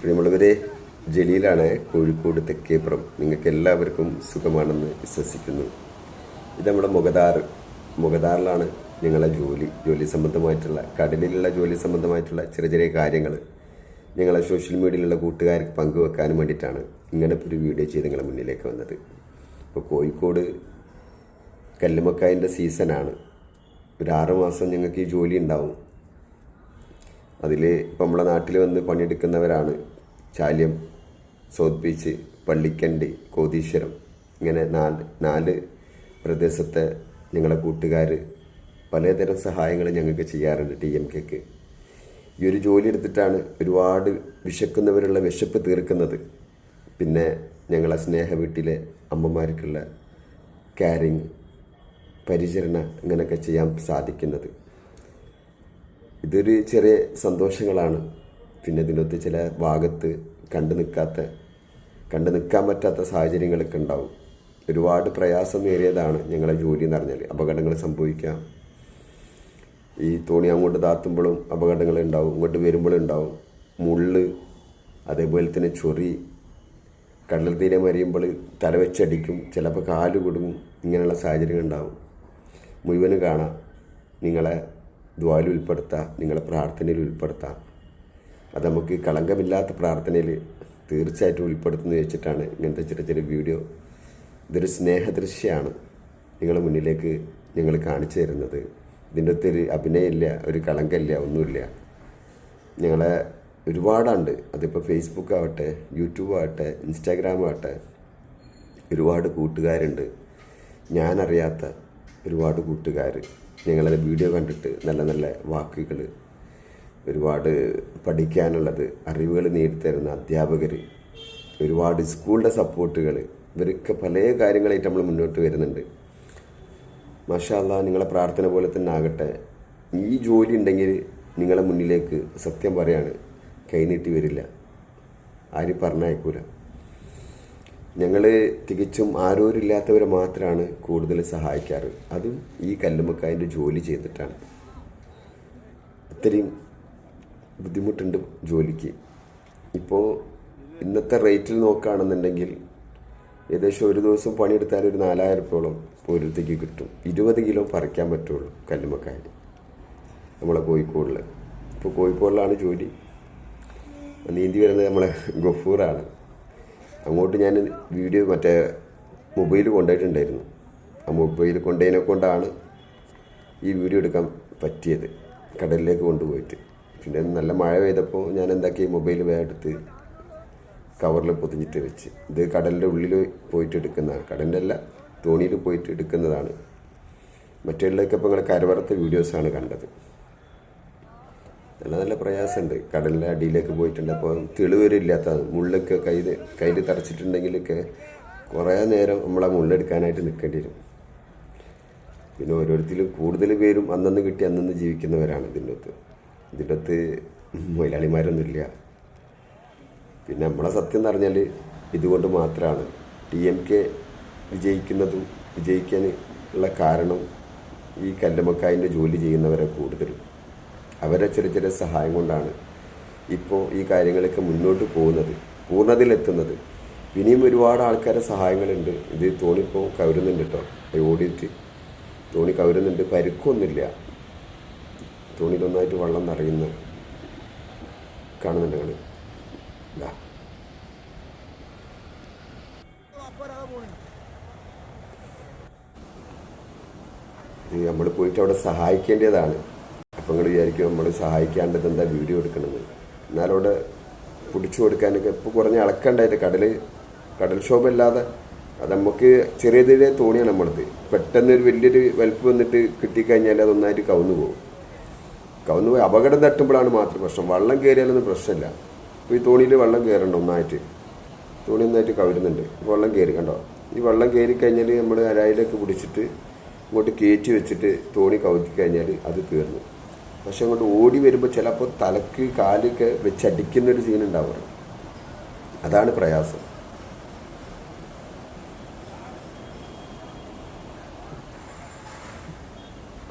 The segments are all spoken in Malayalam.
പ്രിയമുള്ളവരെ ജലീലാണ് കോഴിക്കോട് തെക്കേപ്പുറം നിങ്ങൾക്ക് എല്ലാവർക്കും സുഖമാണെന്ന് വിശ്വസിക്കുന്നു. ഇത് നമ്മുടെ മുഖദാർ മുഖദാറിലാണ് ഞങ്ങളെ ജോലി ജോലി സംബന്ധമായിട്ടുള്ള കടലിലുള്ള ജോലി സംബന്ധമായിട്ടുള്ള ചെറിയ ചെറിയ കാര്യങ്ങൾ ഞങ്ങളെ സോഷ്യൽ മീഡിയയിലുള്ള കൂട്ടുകാർക്ക് പങ്കുവെക്കാനും വേണ്ടിയിട്ടാണ് ഇങ്ങനെ ഒരു വീഡിയോ ചെയ്ത് നിങ്ങളുടെ മുന്നിലേക്ക് വന്നത്. ഇപ്പോൾ കോഴിക്കോട് കല്ലുമക്കായന്റെ സീസണാണ്. ഒരു ആറ് മാസം ഞങ്ങൾക്ക് ഈ ജോലി ഉണ്ടാവും. അതിൽ ഇപ്പം നമ്മുടെ നാട്ടിൽ വന്ന് പണിയെടുക്കുന്നവരാണ്. ചാല്യം സൗത്ത് ബീച്ച് പള്ളിക്കണ്ടി കോതീശ്വരം ഇങ്ങനെ നാല് നാല് പ്രദേശത്തെ ഞങ്ങളെ കൂട്ടുകാർ പലതരം സഹായങ്ങൾ ഞങ്ങൾക്ക് ചെയ്യാറുണ്ട് ടി എം കെക്ക്. ഈ ഒരു ജോലി എടുത്തിട്ടാണ് ഒരുപാട് വിശക്കുന്നവരുള്ള വിശപ്പ് തീർക്കുന്നത്. പിന്നെ ഞങ്ങളെ സ്നേഹ വീട്ടിലെ അമ്മമാർക്കുള്ള കാരിങ് പരിചരണ ഇങ്ങനെയൊക്കെ ചെയ്യാൻ സാധിക്കുന്നത്. ഇതൊരു ചെറിയ സന്തോഷങ്ങളാണ്. പിന്നെ ഇതിനകത്ത് ചില ഭാഗത്ത് കണ്ടു നിൽക്കാത്ത കണ്ടു നിൽക്കാൻ പറ്റാത്ത സാഹചര്യങ്ങളൊക്കെ ഉണ്ടാവും. ഒരുപാട് പ്രയാസം ഏറിയതാണ് ഞങ്ങളെ ജോലി എന്ന് പറഞ്ഞാൽ അപകടങ്ങൾ സംഭവിക്കാം. ഈ തോണി അങ്ങോട്ട് താത്തുമ്പോഴും അപകടങ്ങൾ ഉണ്ടാവും ഇങ്ങോട്ട് വരുമ്പോഴും ഉണ്ടാവും. മുള്ള് അതേപോലെ തന്നെ ചൊറി കടൽ തീരം വരയുമ്പോൾ തലവെച്ചടിക്കും ചിലപ്പോൾ കാൽ കുടുങ്ങും ഇങ്ങനെയുള്ള സാഹചര്യങ്ങൾ ഉണ്ടാവും. മുഴുവനും കാണാം. നിങ്ങളെ ദ്വാലിൽ ഉൾപ്പെടുത്താം നിങ്ങളെ പ്രാർത്ഥനയിൽ ഉൾപ്പെടുത്താം. അത് നമുക്ക് കളങ്കമില്ലാത്ത പ്രാർത്ഥനയിൽ തീർച്ചയായിട്ടും ഉൾപ്പെടുത്തുന്നു വെച്ചിട്ടാണ് ഇങ്ങനത്തെ ചെറിയ ചെറിയ വീഡിയോ. ഇതൊരു സ്നേഹദൃശ്യമാണ് നിങ്ങളുടെ മുന്നിലേക്ക് ഞങ്ങൾ കാണിച്ചു തരുന്നത്. ഇതിന്റെ അകത്ത് ഒരു അഭിനയമില്ല ഒരു കളങ്കമില്ല ഒന്നുമില്ല. ഞങ്ങളെ ഒരുപാടുണ്ട്. അതിപ്പോൾ ഫേസ്ബുക്ക് ആവട്ടെ യൂട്യൂബ് ആവട്ടെ ഇൻസ്റ്റാഗ്രാം ആവട്ടെ ഒരുപാട് കൂട്ടുകാരുണ്ട്. ഞാനറിയാത്ത ഒരുപാട് കൂട്ടുകാർ ഞങ്ങളെ വീഡിയോ കണ്ടിട്ട് നല്ല നല്ല വാക്കുകൾ ഒരുപാട് പഠിക്കാനുള്ളത് അറിവുകൾ നേടിത്തരുന്ന അധ്യാപകർ ഒരുപാട് സ്കൂളിന്റെ സപ്പോർട്ടുകൾ ഇവരൊക്കെ പല കാര്യങ്ങളായിട്ട് നമ്മൾ മുന്നോട്ട് വരുന്നുണ്ട്. മാഷാല്ല നിങ്ങളെ പ്രാർത്ഥന പോലെ തന്നെ ആകട്ടെ. ഈ ജോലി ഉണ്ടെങ്കിൽ നിങ്ങളെ മുന്നിലേക്ക് സത്യം പറയാണ് കൈനീട്ടി വരില്ല. ആരും പറഞ്ഞയക്കൂല. ഞങ്ങൾ തികച്ചും ആരോരില്ലാത്തവരെ മാത്രമാണ് കൂടുതൽ സഹായിക്കാറ്. അതും ഈ കല്ലുമ്മക്കായന്റെ ജോലി ചെയ്തിട്ടാണ്. അത്രയും ബുദ്ധിമുട്ടുണ്ട് ജോലിക്ക്. ഇപ്പോൾ ഇന്നത്തെ റേറ്റിൽ നോക്കുകയാണെന്നുണ്ടെങ്കിൽ ഏകദേശം ഒരു ദിവസം പണിയെടുത്താൽ ഒരു നാലായിരം റുപ്യോളം ഓരോരുത്തേക്ക് കിട്ടും. ഇരുപത് കിലോ പറിക്കാൻ പറ്റുള്ളൂ കല്ലുമ്മക്കായ നമ്മളെ കോഴിക്കോടിൽ. ഇപ്പോൾ കോഴിക്കോടിലാണ് ജോലി. നീന്തി വരുന്നത് നമ്മളെ ഗഫൂറാണ്. അങ്ങോട്ട് ഞാൻ വീഡിയോ മറ്റേ മൊബൈൽ കൊണ്ടുപോയിട്ടുണ്ടായിരുന്നു. ആ മൊബൈൽ കൊണ്ടതിനെ കൊണ്ടാണ് ഈ വീഡിയോ എടുക്കാൻ പറ്റിയത്. കടലിലേക്ക് കൊണ്ടുപോയിട്ട്. പിന്നെ നല്ല മഴ പെയ്തപ്പോൾ ഞാൻ എന്താക്കി മൊബൈൽ വേഗം എടുത്ത് കവറിൽ പൊതിഞ്ഞിട്ട് വെച്ച്. ഇത് കടലിന്റെ ഉള്ളിൽ പോയിട്ട് എടുക്കുന്നതാണ്. കടലിന്റെ അല്ല തോണിയിൽ പോയിട്ട് എടുക്കുന്നതാണ്. മറ്റുള്ളതൊക്കെ ഇപ്പോൾ ഇങ്ങനെ കരവറത്തെ വീഡിയോസാണ് കണ്ടത്. നല്ല നല്ല പ്രയാസമുണ്ട് കടലിന്റെ അടിയിലേക്ക് പോയിട്ടുണ്ട്. അപ്പോൾ തെളിവരില്ലാത്തതാണ് മുള്ളൊക്കെ കയ്യിൽ കയ്യിൽ തറച്ചിട്ടുണ്ടെങ്കിലൊക്കെ കുറേ നേരം നമ്മളെ മുള്ളെടുക്കാനായിട്ട് നിൽക്കേണ്ടി വരും. പിന്നെ ഓരോരുത്തരും കൂടുതൽ പേരും അന്നന്ന് കിട്ടി അന്നന്ന് ജീവിക്കുന്നവരാണ് ഇതിന്റെ അകത്ത് ഇതിന്റെ അകത്ത് മുതലാളിമാരൊന്നുമില്ല. പിന്നെ നമ്മളെ സത്യം എന്ന് പറഞ്ഞാൽ ഇതുകൊണ്ട് മാത്രമാണ് ടി എം കെ വിജയിക്കുന്നതും വിജയിക്കാൻ ഉള്ള കാരണം ഈ കല്ലുമക്കായന്റെ ജോലി ചെയ്യുന്നവരെ കൂടുതലും. അവരെ ചെറിയ ചെറിയ സഹായം കൊണ്ടാണ് ഇപ്പോൾ ഈ കാര്യങ്ങളൊക്കെ മുന്നോട്ട് പോകുന്നത് പൂർണതയിലെത്തുന്നത്. ഇനിയും ഒരുപാട് ആൾക്കാരെ സഹായങ്ങളുണ്ട്. ഇത് തോണിപ്പോൾ കവരുന്നുണ്ട് കേട്ടോ ഓടിയിട്ട് തോണി കവരുന്നുണ്ട്. പരുക്കൊന്നുമില്ല. തോണി നന്നായിട്ട് വെള്ളം നിറയുന്ന കാണുന്നുണ്ട് നിങ്ങൾ നമ്മൾ പോയിട്ട് അവിടെ സഹായിക്കേണ്ടതാണ്. അപ്പം നിങ്ങൾ വിചാരിക്കും നമ്മൾ സഹായിക്കാണ്ടത് എന്താ വീഡിയോ എടുക്കണമെന്ന് എന്നാലും അവിടെ പിടിച്ചു കൊടുക്കാനൊക്കെ ഇപ്പോൾ കുറഞ്ഞ അളക്കണ്ടായിട്ട് കടൽ കടൽ ക്ഷോഭമില്ലാതെ അത് നമുക്ക് ചെറിയ ചെറിയ തോണിയാണ് നമ്മളത്. പെട്ടെന്നൊരു വലിയൊരു വലിപ്പ് വന്നിട്ട് കിട്ടിക്കഴിഞ്ഞാൽ അത് ഒന്നായിട്ട് കവന്നു പോകും. കവുന്നു പോയി അപകടം തട്ടുമ്പോഴാണ് മാത്രം പ്രശ്നം. വെള്ളം കയറിയാലൊന്നും പ്രശ്നമില്ല. ഇപ്പോൾ ഈ തോണിയിൽ വെള്ളം കയറണ്ട ഒന്നായിട്ട്. തോണി ഒന്നായിട്ട് കവരുന്നുണ്ട് വെള്ളം കയറി കണ്ടോ? ഈ വെള്ളം കയറി കഴിഞ്ഞാൽ നമ്മൾ അരായിലൊക്കെ പിടിച്ചിട്ട് ഇങ്ങോട്ട് കയറ്റി വെച്ചിട്ട് തോണി കവുത്തി കഴിഞ്ഞാൽ അത് തീർന്നു. പക്ഷെ അങ്ങോട്ട് ഓടി വരുമ്പോൾ ചിലപ്പോൾ തലക്ക് കാലൊക്കെ വെച്ചടിക്കുന്നൊരു സീൻ ഉണ്ടാവുക അതാണ് പ്രയാസം.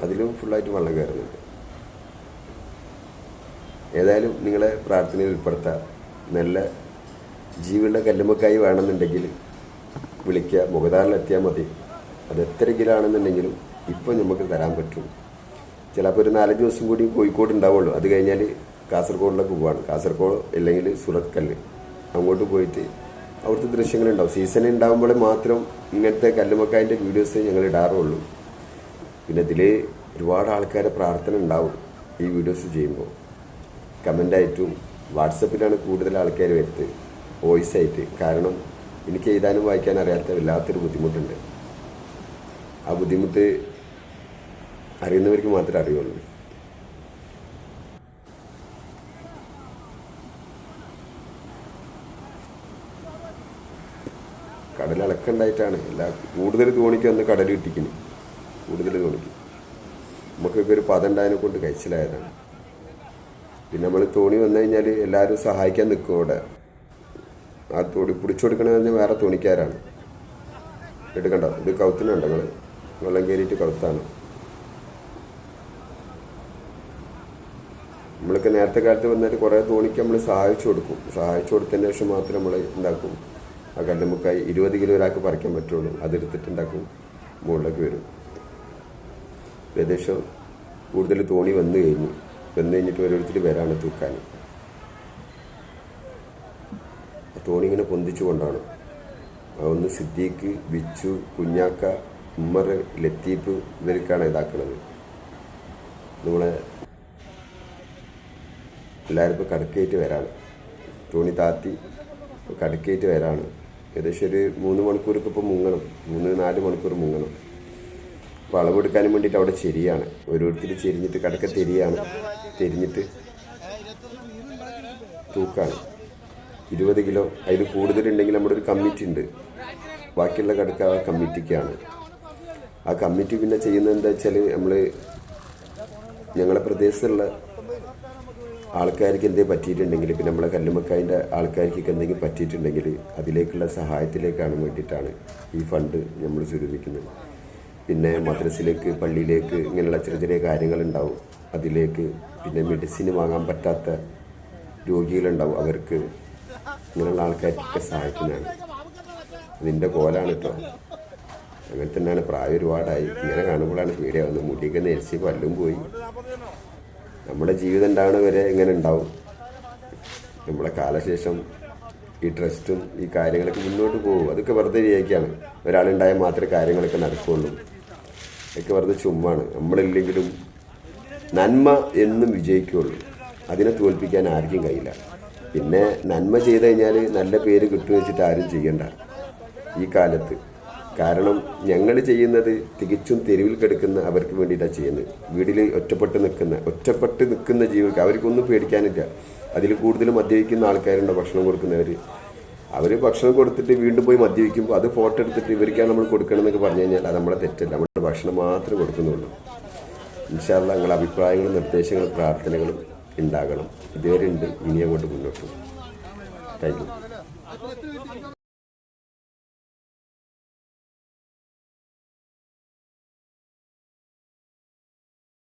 അതിലും ഫുള്ളായിട്ട് വെള്ളം കയറുന്നുണ്ട്. ഏതായാലും നിങ്ങളെ പ്രാർത്ഥനയിൽ ഉൾപ്പെടുത്താം. നല്ല ജീവിയുടെ കല്ലുമ്മക്കായി വേണമെന്നുണ്ടെങ്കിൽ വിളിക്കുക. മുഖതാറിലെത്തിയാൽ മതി. അത് എത്ര കിലോ ആണെന്നുണ്ടെങ്കിലും ഇപ്പം നമുക്ക് തരാൻ പറ്റും. ചിലപ്പോൾ ഒരു നാലഞ്ച് ദിവസം കൂടി കോഴിക്കോട് ഉണ്ടാവുള്ളൂ. അത് കഴിഞ്ഞാൽ കാസർഗോഡിലേക്ക് പോവാണ്. കാസർഗോഡ് അല്ലെങ്കിൽ സുറത്ത് കല്ല്. അങ്ങോട്ട് പോയിട്ട് അവിടുത്തെ ദൃശ്യങ്ങളുണ്ടാവും. സീസൺ ഉണ്ടാകുമ്പോൾ മാത്രം ഇങ്ങനത്തെ കല്ലുമക്കായന്റെ വീഡിയോസ് ഞങ്ങൾ ഇടാറുള്ളൂ. പിന്നെ ഇതിൽ ഒരുപാട് ആൾക്കാരെ പ്രാർത്ഥന ഉണ്ടാവും ഈ വീഡിയോസ് ചെയ്യുമ്പോൾ. കമന്റായിട്ടും വാട്സപ്പിലാണ് കൂടുതൽ ആൾക്കാർ വരുന്നത്. വോയിസ് ആയിട്ട് കാരണം എനിക്ക് എഴുതാനും വായിക്കാൻ അറിയാത്ത വല്ലാത്തൊരു ബുദ്ധിമുട്ടുണ്ട്. ആ ബുദ്ധിമുട്ട് അറിയുന്നവർക്ക് മാത്രമേ അറിയുള്ളൂ. കടൽ ഇളക്കണ്ടായിട്ടാണ് എല്ലാ കൂടുതൽ തോണിക്ക് വന്ന് കടൽ കിട്ടിക്കുന്നു കൂടുതൽ തോണിക്ക് നമുക്കൊക്കെ ഒരു പദം കൊണ്ട് കഴിച്ചിലായതാണ്. പിന്നെ നമ്മൾ തോണി വന്നു കഴിഞ്ഞാൽ എല്ലാവരും സഹായിക്കാൻ നിൽക്കും അവിടെ. ആ തോണി പിടിച്ചു കൊടുക്കണമെന്ന് വേറെ തോണിക്കാരാണ്. എടുക്കണ്ട. ഇത് കൗത്തിനുണ്ട് നിങ്ങൾ വെള്ളം കയറിയിട്ട് കൗത്താണ്. നമ്മളൊക്കെ നേരത്തെ കാലത്ത് വന്നിട്ട് കുറേ തോണിക്ക് നമ്മൾ സഹായിച്ചു കൊടുക്കും. സഹായിച്ചു കൊടുത്തതിന് ശേഷം മാത്രം നമ്മൾ ഉണ്ടാക്കും ആ കല്ലുമുക്കായി ഇരുപത് കിലോ ഒരാൾക്ക് പറിക്കാൻ പറ്റുള്ളൂ. അതെടുത്തിട്ട് ഉണ്ടാക്കും മുകളിലേക്ക് വരും. ഏകദേശം കൂടുതൽ തോണി വന്നു കഴിഞ്ഞു. വന്നു കഴിഞ്ഞിട്ട് ഓരോരുത്തർ വരാണ് തൂക്കാൻ. ആ തോണി ഇങ്ങനെ പൊന്തിച്ചു കൊണ്ടാണ്. ആ ഒന്ന് സിദ്ദീഖ് ബിച്ചു കുഞ്ഞാക്ക ഉമ്മർ ലത്തീഫ് ഇവർക്കാണ് ഇതാക്കുന്നത് നമ്മളെ എല്ലാവരും ഇപ്പോൾ കടക്കേറ്റ് വരാണ്. തോണി താത്തി കടക്കേറ്റ് വരാണ്. ഏകദേശം ഒരു മൂന്ന് മണിക്കൂർക്ക് ഇപ്പോൾ മുങ്ങണം. മൂന്ന് നാല് മണിക്കൂർ മുങ്ങണം. അപ്പോൾ അളവെടുക്കാനും വേണ്ടിയിട്ട് അവിടെ ചെരിയാണ്. ഓരോരുത്തർ ചെരിഞ്ഞിട്ട് കടക്ക തെരിയാണ്. തെരിഞ്ഞിട്ട് തൂക്കാണ്. ഇരുപത് കിലോ. അതിൽ കൂടുതലുണ്ടെങ്കിൽ നമ്മുടെ ഒരു കമ്മിറ്റി ഉണ്ട്. ബാക്കിയുള്ള കടക്ക ആ കമ്മിറ്റിക്കാണ്. ആ കമ്മിറ്റി പിന്നെ ചെയ്യുന്നത് എന്താ വെച്ചാൽ നമ്മൾ ഞങ്ങളുടെ പ്രദേശത്തുള്ള ആൾക്കാർക്ക് എന്തേ പറ്റിയിട്ടുണ്ടെങ്കിൽ പിന്നെ നമ്മളെ കല്ലുമക്കായന്റെ ആൾക്കാർക്കൊക്കെ എന്തെങ്കിലും പറ്റിയിട്ടുണ്ടെങ്കിൽ അതിലേക്കുള്ള സഹായത്തിലേക്കാണ് വേണ്ടിയിട്ടാണ് ഈ ഫണ്ട് നമ്മൾ സ്വരൂപിക്കുന്നത്. പിന്നെ മദ്രസിലേക്ക് പള്ളിയിലേക്ക് ഇങ്ങനെയുള്ള ചെറിയ ചെറിയ കാര്യങ്ങളുണ്ടാവും. അതിലേക്ക് പിന്നെ മെഡിസിൻ വാങ്ങാൻ പറ്റാത്ത രോഗികളുണ്ടാവും. അവർക്ക് ഇങ്ങനെയുള്ള ആൾക്കാർക്കൊക്കെ സഹായിക്കുന്നതാണ് അതിന്റെ കോലാണ് കേട്ടോ അങ്ങനെ തന്നെയാണ് പ്രായം ഒരുപാടായി. ഇങ്ങനെ കാണുമ്പോഴാണ് പേടിയാവുന്നത്. മുടിയൊക്കെ നേരിച്ച് പല്ലും പോയി. നമ്മുടെ ജീവിതം ഉണ്ടാവണ വരെ ഇങ്ങനെ ഉണ്ടാവും. നമ്മുടെ കാലശേഷം ഈ ട്രസ്റ്റും ഈ കാര്യങ്ങളൊക്കെ മുന്നോട്ട് പോകും. അതൊക്കെ വെറുതെ വിചാരിക്കുകയാണ് ഒരാളുണ്ടായാൽ മാത്രമേ കാര്യങ്ങളൊക്കെ നടക്കുകയുള്ളൂ. അതൊക്കെ വെറുതെ ചുമ്മാണ് നമ്മളില്ലെങ്കിലും നന്മ എന്നും വിജയിക്കുകയുള്ളൂ അതിനെ തോൽപ്പിക്കാൻ ആർക്കും കഴിയില്ല. പിന്നെ നന്മ ചെയ്ത് കഴിഞ്ഞാൽ നല്ല പേര് കിട്ടും വെച്ചിട്ട് ആരും ചെയ്യണ്ട. ഈ കാലത്ത്. കാരണം ഞങ്ങൾ ചെയ്യുന്നത് തികച്ചും തെരുവിൽ കിടക്കുന്ന അവർക്ക് വേണ്ടിയിട്ടാണ് ചെയ്യുന്നത്. വീട്ടിൽ ഒറ്റപ്പെട്ട് നിൽക്കുന്ന ഒറ്റപ്പെട്ട് നിൽക്കുന്ന ജീവികൾക്ക് അവർക്കൊന്നും പേടിക്കാനില്ല. അതിൽ കൂടുതൽ മദ്യപിക്കുന്ന ആൾക്കാരുണ്ട് ഭക്ഷണം കൊടുക്കുന്നവർ അവർ ഭക്ഷണം കൊടുത്തിട്ട് വീണ്ടും പോയി മദ്യപിക്കുമ്പോൾ അത് ഫോട്ടോ എടുത്തിട്ട് ഇവർക്കാണ് നമ്മൾ കൊടുക്കണമെന്നൊക്കെ പറഞ്ഞു കഴിഞ്ഞാൽ അത് നമ്മുടെ തെറ്റല്ല. നമ്മുടെ ഭക്ഷണം മാത്രമേ കൊടുക്കുന്നുള്ളൂ. ഇൻഷാല്ല നിങ്ങളുടെ അഭിപ്രായങ്ങളും നിർദ്ദേശങ്ങളും പ്രാർത്ഥനകളും ഉണ്ടാകണം. ഇതുവരെ ഉണ്ട്. ഇനി അങ്ങോട്ട് മുന്നോട്ട് താങ്ക് യു